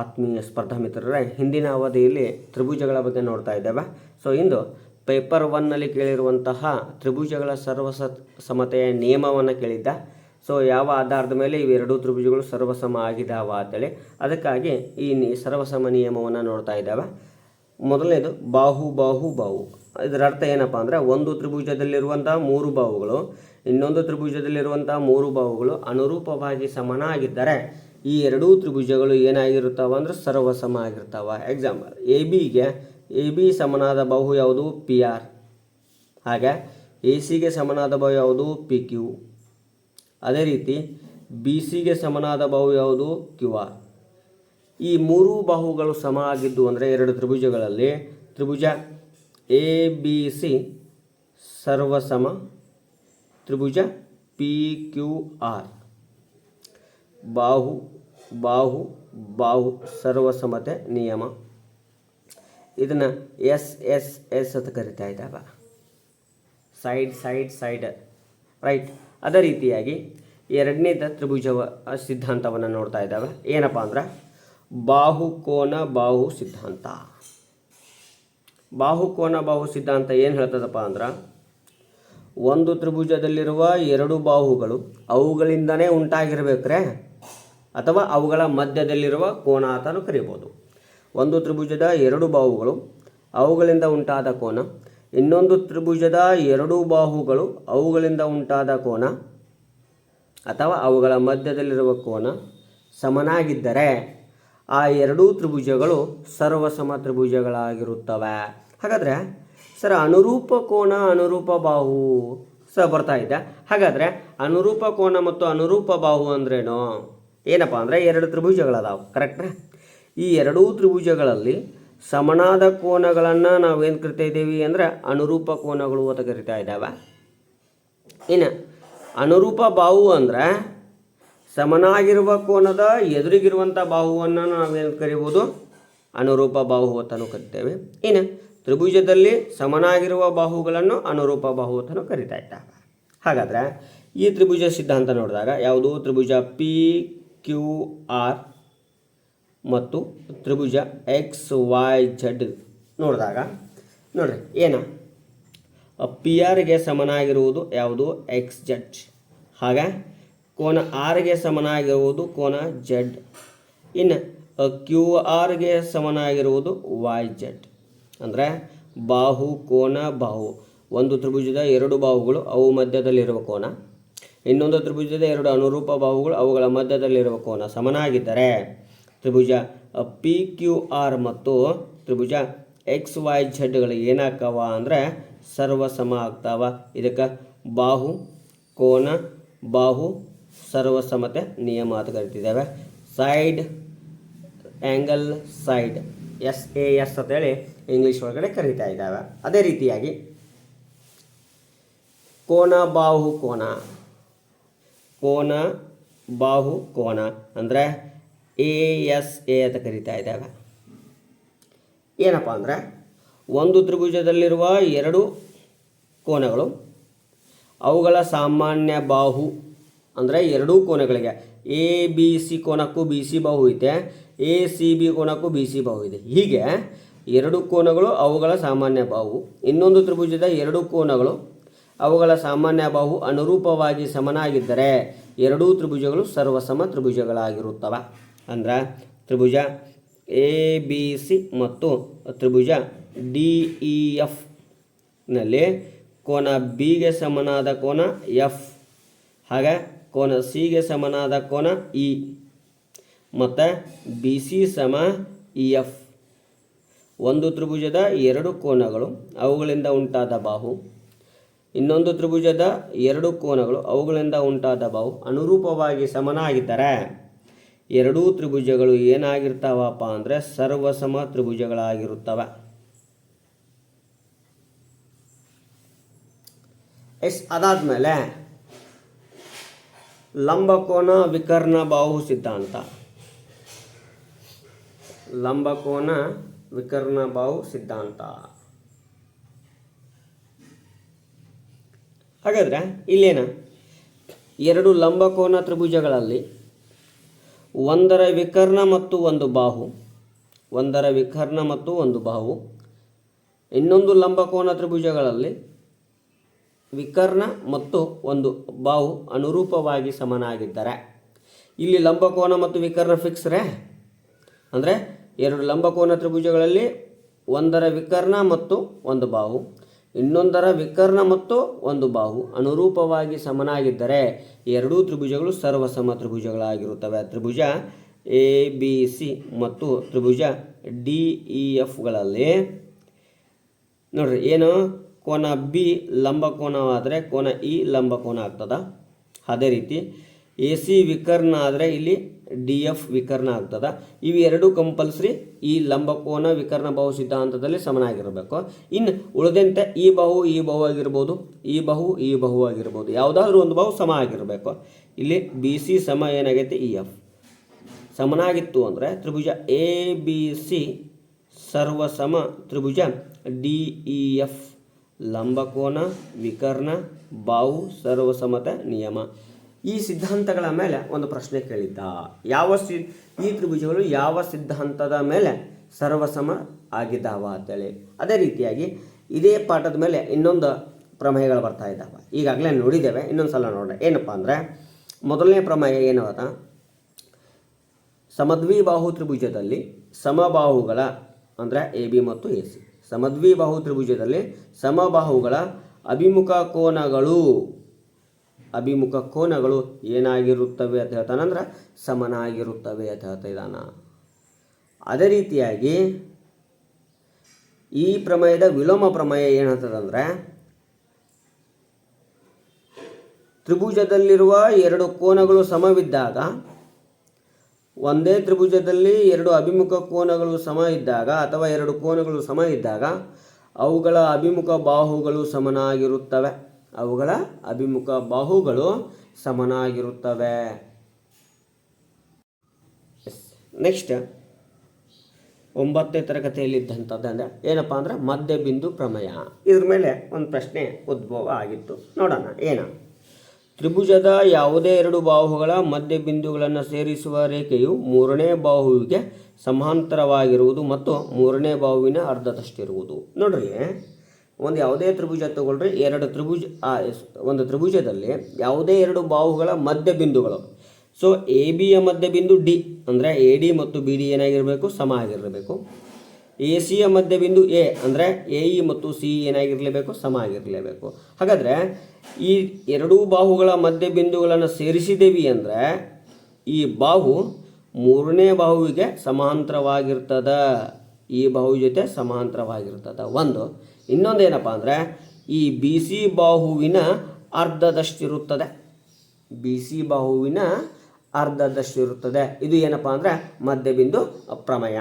ಆತ್ಮೀಯ ಸ್ಪರ್ಧಾ ಮಿತ್ರರೇ, ಹಿಂದಿನ ಅವಧಿಯಲ್ಲಿ ತ್ರಿಭುಜಗಳ ಬಗ್ಗೆ ನೋಡ್ತಾ ಇದ್ದೇವೆ. ಸೊ ಇಂದು ಪೇಪರ್ ಒನ್ನಲ್ಲಿ ಕೇಳಿರುವಂತಹ ತ್ರಿಭುಜಗಳ ಸರ್ವಸ ಸಮತೆಯ ನಿಯಮವನ್ನು ಕೇಳಿದ್ದ. ಸೊ ಯಾವ ಆಧಾರದ ಮೇಲೆ ಇವೆರಡೂ ತ್ರಿಭುಜಗಳು ಸರ್ವಸಮ ಆಗಿದಾವ ಅಂತೇಳಿ, ಅದಕ್ಕಾಗಿ ಈ ಸರ್ವಸಮ ನಿಯಮವನ್ನು ನೋಡ್ತಾ ಇದ್ದಾವೆ. ಮೊದಲನೇದು, ಬಾಹು ಬಾಹು ಬಾಹು. ಇದರ ಅರ್ಥ ಏನಪ್ಪ ಅಂದರೆ, ಒಂದು ತ್ರಿಭುಜದಲ್ಲಿರುವಂಥ ಮೂರು ಬಾಹುಗಳು, ಇನ್ನೊಂದು ತ್ರಿಭುಜದಲ್ಲಿರುವಂಥ ಮೂರು ಬಾಹುಗಳು ಅನುರೂಪವಾಗಿ ಸಮನಾಗಿದ್ದರೆ ಈ ಎರಡೂ ತ್ರಿಭುಜಗಳು ಏನಾಗಿರ್ತಾವ ಅಂದ್ರೆ ಸರ್ವಸಮ ಆಗಿರ್ತಾವ ಎಕ್ಸಾಂಪಲ್ ಎ ಬಿಗೆ ಎ ಬಿ ಸಮನಾದ ಬಾಹು ಯಾವುದು? ಪಿ ಆರ್ ಹಾಗೆ ಎ ಸಿಗೆ ಸಮನಾದ ಬಾಹು ಯಾವುದು? ಪಿ ಕ್ಯೂ ಅದೇ ರೀತಿ ಬಿ ಸಿಗೆ ಸಮನಾದ ಬಾಹು ಯಾವುದು? ಕ್ಯೂ ಆರ್ ಈ ಮೂರು ಬಾಹುಗಳು ಸಮ ಆಗಿದ್ದು ಅಂದರೆ ಎರಡು ತ್ರಿಭುಜಗಳಲ್ಲಿ ತ್ರಿಭುಜ ಎ ಬಿ ಸಿ ಸರ್ವಸಮ, ತ್ರಿಭುಜ ಪಿ ಕ್ಯೂ ಆರ್ ಬಾಹು ಬಾಹು ಬಾಹು, ಸರ್ವಸಮತೆ ನಿಯಮ. ಇದನ್ನು ಎಸ್ ಎಸ್ ಎಸ್ ಅಂತ ಕರಿತಾ ಇದ್ದಾವೆ. Side side side. ರೈಟ್. ಅದೇ ರೀತಿಯಾಗಿ ಎರಡನೇದ ತ್ರಿಭುಜವ ಸಿದ್ಧಾಂತವನ್ನು ನೋಡ್ತಾ ಇದ್ದಾವೆ. ಏನಪ್ಪ ಅಂದ್ರೆ ಬಾಹುಕೋನ ಬಾಹು, ಸಿದ್ಧಾಂತ. ಬಾಹುಕೋನ ಬಾಹು, ಸಿದ್ಧಾಂತ ಏನು ಹೇಳ್ತದಪ್ಪ ಅಂದ್ರೆ ಒಂದು ತ್ರಿಭುಜದಲ್ಲಿರುವ ಎರಡು ಬಾಹುಗಳು ಅವುಗಳಿಂದನೇ ಉಂಟಾಗಿರ್ಬೇಕ್ರೆ ಅಥವಾ ಅವುಗಳ ಮಧ್ಯದಲ್ಲಿರುವ ಕೋನ ಅಂತಲೂ ಕರಿಬೋದು ಒಂದು ತ್ರಿಭುಜದ ಎರಡು ಬಾಹುಗಳು, ಅವುಗಳಿಂದ ಉಂಟಾದ ಕೋನ. ಇನ್ನೊಂದು ತ್ರಿಭುಜದ ಎರಡು ಬಾಹುಗಳು, ಅವುಗಳಿಂದ ಉಂಟಾದ ಕೋನ ಅಥವಾ ಅವುಗಳ ಮಧ್ಯದಲ್ಲಿರುವ ಕೋನ ಸಮನಾಗಿದ್ದರೆ ಆ ಎರಡೂ ತ್ರಿಭುಜಗಳು ಸರ್ವಸಮ ತ್ರಿಭುಜಗಳಾಗಿರುತ್ತವೆ. ಹಾಗಾದರೆ ಸರ್ ಅನುರೂಪ ಕೋನ, ಅನುರೂಪ ಬಾಹು ಸಹ ಬರ್ತಾ ಇದೆ. ಹಾಗಾದರೆ ಅನುರೂಪ ಕೋನ ಮತ್ತು ಅನುರೂಪ ಬಾಹು ಅಂದ್ರೇನು? ಏನಪ್ಪ ಅಂದರೆ ಎರಡು ತ್ರಿಭುಜಗಳದಾವು ಕರೆಕ್ಟ್ರಾ ಈ ಎರಡೂ ತ್ರಿಭುಜಗಳಲ್ಲಿ ಸಮನಾದ ಕೋನಗಳನ್ನು ನಾವೇನು ಕರಿತಾ ಇದ್ದೀವಿ ಅಂದರೆ ಅನುರೂಪ ಕೋನಗಳು ಅಂತ ಕರಿತಾ ಇದ್ದಾವೆ. ಇನ್ನು ಅನುರೂಪ ಬಾಹು ಅಂದರೆ ಸಮನಾಗಿರುವ ಕೋನದ ಎದುರಿಗಿರುವಂಥ ಬಾಹುವನ್ನು ನಾವೇನು ಕರಿಬೋದು? ಅನುರೂಪ ಬಾಹು ಅಂತಲೂ ಕರಿತೇವೆ. ಇನ್ನು ತ್ರಿಭುಜದಲ್ಲಿ ಸಮನಾಗಿರುವ ಬಾಹುಗಳನ್ನು ಅನುರೂಪ ಬಾಹು ಅಂತಲೂ ಕರಿತಾ ಇದ್ದಾವೆ. ಹಾಗಾದರೆ ಈ ತ್ರಿಭುಜ ಸಿದ್ಧಾಂತ ನೋಡಿದಾಗ ಯಾವುದು? ತ್ರಿಭುಜ ಪಿ ಕ್ಯೂ ಆರ್ ಮತ್ತು ತ್ರಿಭುಜ ಎಕ್ಸ್ ವೈ ಝಡ್ ನೋಡಿದಾಗ, ನೋಡಿರಿ, ಏನು? ಪಿ ಆರ್ಗೆ ಸಮನಾಗಿರುವುದು ಯಾವುದು? ಎಕ್ಸ್ ಜಡ್ ಹಾಗೆ? ಕೋನ ಆರ್ಗೆ ಸಮನಾಗಿರುವುದು ಕೋನ ಜಡ್ ಇನ್ನು ಕ್ಯೂ ಆರ್ಗೆ ಸಮನಾಗಿರುವುದು ವೈ ಜಡ್ ಅಂದರೆ ಬಾಹು, ಕೋನ, ಬಾಹು. ಒಂದು ತ್ರಿಭುಜದ ಎರಡು ಬಾಹುಗಳು ಅವು ಮಧ್ಯದಲ್ಲಿರುವ ಕೋನ. ಇನ್ನೊಂದು ತ್ರಿಭುಜದ ಎರಡು ಅನುರೂಪ ಬಾಹುಗಳು ಅವುಗಳ ಮಧ್ಯದಲ್ಲಿರುವ ಕೋನ ಸಮನಾಗಿದ್ದರೆ ತ್ರಿಭುಜ ಪಿ ಕ್ಯೂ ಆರ್ ಮತ್ತು ತ್ರಿಭುಜ ಎಕ್ಸ್ ವೈ ಝಡ್ಗಳು ಏನಾಗ್ತಾವ ಅಂದರೆ ಸರ್ವಸಮ ಆಗ್ತಾವ ಇದಕ್ಕೆ ಬಾಹು, ಕೋನ, ಬಾಹು, ಸರ್ವಸಮತೆ ನಿಯಮ ಅಂತ ಕರಿತಿದ್ದೇವೆ. Side angle side S A S ಅಂತೇಳಿ ಇಂಗ್ಲೀಷ್ ಒಳಗಡೆ ಕರೀತಾ ಇದ್ದಾವೆ. ಅದೇ ರೀತಿಯಾಗಿ ಕೋನ, ಬಾಹು, ಕೋನ. ಕೋನ, ಬಾಹು, ಕೋನ ಅಂದರೆ ಎ ಎಸ್ ಎ ಅಂತ ಕರಿತಾ ಇದ್ದಾವೆ ಏನಪ್ಪ ಅಂದರೆ ಒಂದು ತ್ರಿಭುಜದಲ್ಲಿರುವ ಎರಡು ಕೋನಗಳು, ಅವುಗಳ ಸಾಮಾನ್ಯ ಬಾಹು ಅಂದರೆ ಎರಡೂ ಕೋನಗಳಿಗೆ. ಎ ಬಿ ಸಿ ಕೋನಕ್ಕೂ ಬಿ ಸಿ ಬಾಹು ಇದೆ ಎ ಸಿ ಬಿ ಕೋನಕ್ಕೂ ಬಿ ಸಿ ಬಾಹು ಇದೆ. ಹೀಗೆ ಎರಡು ಕೋನಗಳು ಅವುಗಳ ಸಾಮಾನ್ಯ ಬಾಹು. ಇನ್ನೊಂದು ತ್ರಿಭುಜದ ಎರಡು ಕೋನಗಳು ಅವುಗಳ ಸಾಮಾನ್ಯ ಬಾಹು ಅನುರೂಪವಾಗಿ ಸಮನಾಗಿದ್ದರೆ ಎರಡೂ ತ್ರಿಭುಜಗಳು ಸರ್ವಸಮ ತ್ರಿಭುಜಗಳಾಗಿರುತ್ತವೆ. ಅಂದ್ರೆ ತ್ರಿಭುಜ ಎ ಬಿ ಸಿ ಮತ್ತು ತ್ರಿಭುಜ ಡಿ ಇ ಎಫ್ನಲ್ಲಿ ಕೋನ ಬಿಗೆ ಸಮನಾದ ಕೋನ ಎಫ್ ಹಾಗೆ ಕೋನ ಸಿಗೆ ಸಮನಾದ ಕೋನ ಇ ಮತ್ತು ಬಿ ಸಿ ಸಮ ಇ ಎಫ್ ಒಂದು ತ್ರಿಭುಜದ ಎರಡು ಕೋನಗಳು ಅವುಗಳಿಂದ ಉಂಟಾದ ಬಾಹು. ಇನ್ನೊಂದು ತ್ರಿಭುಜದ ಎರಡು ಕೋನಗಳು ಅವುಗಳಿಂದ ಉಂಟಾದ ಬಾವು ಅನುರೂಪವಾಗಿ ಸಮನಾಗಿದ್ದರೆ ಎರಡೂ ತ್ರಿಭುಜಗಳು ಏನಾಗಿರ್ತಾವಪ್ಪ ಅಂದರೆ ಸರ್ವಸಮ ತ್ರಿಭುಜಗಳಾಗಿರುತ್ತವೆ. ಎಸ್, ಅದಾದಮೇಲೆ ಲಂಬಕೋನ ವಿಕರ್ಣ ಬಾಹು ಸಿದ್ಧಾಂತ. ಲಂಬಕೋನ ವಿಕರ್ಣ ಬಾಹು ಸಿದ್ಧಾಂತ. ಹಾಗಾದರೆ ಇಲ್ಲೇನ? ಎರಡು ಲಂಬಕೋನ ತ್ರಿಭುಜಗಳಲ್ಲಿ ಒಂದರ ವಿಕರ್ಣ ಮತ್ತು ಒಂದು ಬಾಹು. ಒಂದರ ವಿಕರ್ಣ ಮತ್ತು ಒಂದು ಬಾಹು. ಇನ್ನೊಂದು ಲಂಬಕೋನ ತ್ರಿಭುಜಗಳಲ್ಲಿ ವಿಕರ್ಣ ಮತ್ತು ಒಂದು ಬಾಹು ಅನುರೂಪವಾಗಿ ಸಮನಾಗಿದ್ದರೆ. ಇಲ್ಲಿ ಲಂಬಕೋನ ಮತ್ತು ವಿಕರ್ಣ ಫಿಕ್ಸ್ರೆ ಅಂದರೆ ಎರಡು ಲಂಬಕೋನ ತ್ರಿಭುಜಗಳಲ್ಲಿ ಒಂದರ ವಿಕರ್ಣ ಮತ್ತು ಒಂದು ಬಾಹು. ಇನ್ನೊಂದರ ವಿಕರ್ಣ ಮತ್ತು ಒಂದು ಬಾಹು ಅನುರೂಪವಾಗಿ ಸಮನಾಗಿದ್ದರೆ ಎರಡೂ ತ್ರಿಭುಜಗಳು ಸರ್ವಸಮ ತ್ರಿಭುಜಗಳಾಗಿರುತ್ತವೆ. ತ್ರಿಭುಜ ಎ ಬಿ ಸಿ ಮತ್ತು ತ್ರಿಭುಜ ಡಿ ಇ ಎಫ್ಗಳಲ್ಲಿ ನೋಡ್ರಿ ಏನು? ಕೋನ ಬಿ ಲಂಬಕೋನವಾದರೆ ಕೋನ ಇ ಲಂಬಕೋನ ಆಗ್ತದ. ಅದೇ ರೀತಿ ಎ ಸಿ ವಿಕರ್ಣ ಆದರೆ ಇಲ್ಲಿ ಡಿ ಎಫ್ ವಿಕರ್ಣ ಆಗ್ತದ. ಎರಡು ಕಂಪಲ್ಸರಿ ಈ ಲಂಬಕೋನ ವಿಕರ್ಣ ಬಾಹು ಸಿದ್ಧಾಂತದಲ್ಲಿ ಸಮನಾಗಿರಬೇಕು. ಇನ್ನು ಉಳಿದಂತೆ ಈ ಬಹು ಈ ಬಹು ಆಗಿರ್ಬೋದು, ಈ ಬಹು ಈ ಬಹು ಆಗಿರ್ಬೋದು, ಯಾವುದಾದ್ರೂ ಒಂದು ಬಹು ಸಮ ಆಗಿರಬೇಕು. ಇಲ್ಲಿ ಬಿ, ಸಿ ಸಮ ಏನಾಗೈತೆ? E, F. ಸಮನಾಗಿತ್ತು ಅಂದರೆ ತ್ರಿಭುಜ ಎ, ಬಿ, ಸಿ ಸರ್ವಸಮ ತ್ರಿಭುಜ ಡಿ, ಇ, ಎಫ್. ಲಂಬಕೋನ ವಿಕರ್ಣ, ಬಾಹು, ಸರ್ವಸಮತ ನಿಯಮ. ಈ ಸಿದ್ಧಾಂತಗಳ ಮೇಲೆ ಒಂದು ಪ್ರಶ್ನೆ ಕೇಳಿದ್ದ. ಯಾವ ಸಿ, ಈ ತ್ರಿಭುಜಗಳು ಯಾವ ಸಿದ್ಧಾಂತದ ಮೇಲೆ ಸರ್ವಸಮ ಆಗಿದ್ದಾವ ಅಂತೇಳಿ. ಅದೇ ರೀತಿಯಾಗಿ ಇದೇ ಪಾಠದ ಮೇಲೆ ಇನ್ನೊಂದು ಪ್ರಮೇಯಗಳು ಬರ್ತಾ ಇದ್ದಾವೆ. ಈಗಾಗಲೇ ನೋಡಿದ್ದೇವೆ, ಇನ್ನೊಂದು ಸಲ ನೋಡೋಣ. ಏನಪ್ಪ ಅಂದರೆ, ಮೊದಲನೇ ಪ್ರಮೇಯ ಏನು ಅದ ಸಮದ್ವಿಬಾಹು ತ್ರಿಭುಜದಲ್ಲಿ ಸಮಬಾಹುಗಳ ಅಂದರೆ ಎ, ಬಿ ಮತ್ತು ಎ, ಸಿ. ಸಮದ್ವಿಬಾಹು ತ್ರಿಭುಜದಲ್ಲಿ ಸಮಬಾಹುಗಳ ಅಭಿಮುಖ ಕೋನಗಳು ಅಭಿಮುಖ ಕೋನಗಳು ಏನಾಗಿರುತ್ತವೆ ಅಂತ ಹೇಳ್ತಾನಂದ್ರೆ ಸಮನಾಗಿರುತ್ತವೆ ಅಂತ ಹೇಳ್ತಾ ಇದ್ದಾನ. ಅದೇ ರೀತಿಯಾಗಿ ಈ ಪ್ರಮೇಯದ ವಿಲೋಮ ಪ್ರಮೇಯ ಏನಂತದಂದ್ರೆ ತ್ರಿಭುಜದಲ್ಲಿರುವ ಎರಡು ಕೋನಗಳು ಸಮವಿದ್ದಾಗ, ಒಂದೇ ತ್ರಿಭುಜದಲ್ಲಿ ಎರಡು ಅಭಿಮುಖ ಕೋನಗಳು ಸಮ ಇದ್ದಾಗ ಅಥವಾ ಎರಡು ಕೋನಗಳು ಸಮ ಇದ್ದಾಗ, ಅವುಗಳ ಅಭಿಮುಖ ಬಾಹುಗಳು ಸಮನಾಗಿರುತ್ತವೆ. ಅವುಗಳ ಅಭಿಮುಖ ಬಾಹುಗಳು ಸಮನಾಗಿರುತ್ತವೆ. ನೆಕ್ಸ್ಟ್ ಒಂಬತ್ತನೇ ತರಗತಿಯಲ್ಲಿದ್ದಂಥದ್ದು ಅಂದರೆ ಏನಪ್ಪ ಅಂದ್ರೆ ಮಧ್ಯ ಬಿಂದು ಪ್ರಮೇಯ. ಇದ್ರ ಮೇಲೆ ಒಂದು ಪ್ರಶ್ನೆ ಉದ್ಭವ ಆಗಿತ್ತು. ನೋಡೋಣ, ಏನ? ತ್ರಿಭುಜದ ಯಾವುದೇ ಎರಡು ಬಾಹುಗಳ ಮಧ್ಯ ಬಿಂದುಗಳನ್ನು ಸೇರಿಸುವ ರೇಖೆಯು ಮೂರನೇ ಬಾಹುವಿಗೆ ಸಮಾಂತರವಾಗಿರುವುದು ಮತ್ತು ಮೂರನೇ ಬಾಹುವಿನ ಅರ್ಧದಷ್ಟಿರುವುದು. ನೋಡ್ರಿ. ಒಂದು ಯಾವುದೇ ತ್ರಿಭುಜ ತಗೊಳ್ರಿ, ಎರಡು ತ್ರಿಭುಜ ಒಂದು ತ್ರಿಭುಜದಲ್ಲಿ ಯಾವುದೇ ಎರಡು ಬಾಹುಗಳ ಮಧ್ಯ ಬಿಂದುಗಳು. ಸೊ ಎ ಬಿಯ ಮಧ್ಯ ಬಿಂದು ಡಿ ಅಂದರೆ ಎ ಡಿ ಮತ್ತು ಬಿ ಡಿ ಏನಾಗಿರಬೇಕು? ಸಮ ಆಗಿರಬೇಕು. ಎ ಸಿಯ ಮಧ್ಯ ಬಿಂದು ಎ ಅಂದರೆ ಎ ಇ ಮತ್ತು ಸಿ ಏನಾಗಿರಲೇಬೇಕು? ಸಮ ಆಗಿರಲೇಬೇಕು. ಹಾಗಾದರೆ, ಈ ಎರಡೂ ಬಾಹುಗಳ ಮಧ್ಯ ಬಿಂದುಗಳನ್ನು ಸೇರಿಸಿದ್ದೀವಿ ಅಂದರೆ, ಈ ಬಾಹು ಮೂರನೇ ಬಾಹುವಿಗೆ ಸಮಾಂತರವಾಗಿರ್ತದ. ಈ ಬಾಹು ಜೊತೆ ಸಮಾಂತರವಾಗಿರ್ತದ. ಒಂದು, ಇನ್ನೊಂದೇನಪ್ಪ ಅಂದರೆ ಈ ಬಿ ಸಿ ಬಾಹುವಿನ ಅರ್ಧದಷ್ಟಿರುತ್ತದೆ. ಬಿ ಸಿ ಬಾಹುವಿನ ಅರ್ಧದಷ್ಟಿರುತ್ತದೆ. ಇದು ಏನಪ್ಪ ಅಂದರೆ ಮಧ್ಯಬಿಂದು ಪ್ರಮೇಯ.